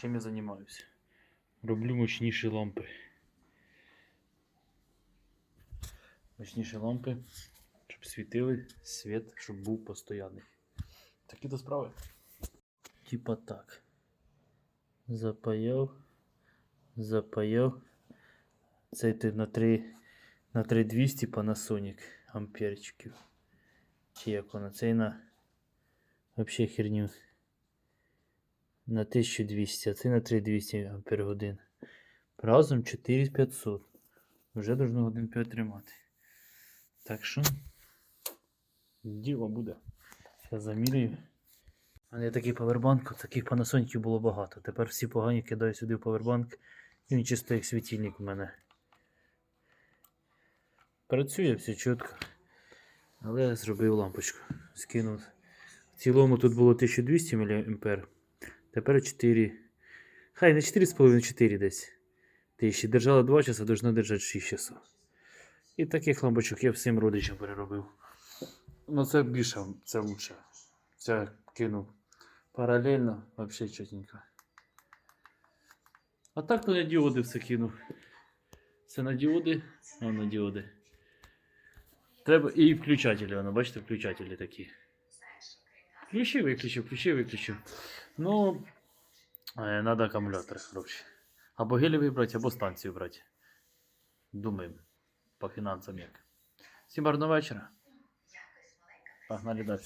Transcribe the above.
чим я займаюся. Роблю мощніші лампи. Мощніші лампи, щоб світили світ, щоб був постоянний. Такі то справи. Типа так. Запаяв. Запаяв. Цей ти на 3 на 3200 Panasonic амперчиків. Чи як воно? Цей на вообще херню. На 1200, а цей на 3200 ампер годин. Разом 4500. Вже должно годин 5 тримати. Так що діло буде. Зараз замірюю. У мене такий павербанк, таких панасоньків було багато. Тепер всі погані кидаю сюди в павербанк. І він чисто як світильник у мене. Працює все чітко. Але я зробив лампочку. Скинув. В цілому тут було 1200 мА. Тепер 4. Хай не 4,5, 4 десь. Тисячі. Держала 2 часа, должна держати 6 часов. І таких лампочок я всім родичам переробив. Ну це більше, це лучше. Це кинув паралельно, взагалі чотенько. А так то на діоди все кинув. Це на діоди, а на діоди. Треба і включателі, воно, бачите, включателі такі. Ключі виключив, ключі виключив. Ну, треба акумулятор, коротше. Або гелевий брати, або станцію брати. Думаємо. По фінансам як. Всім гарного вечора. Погнали далі.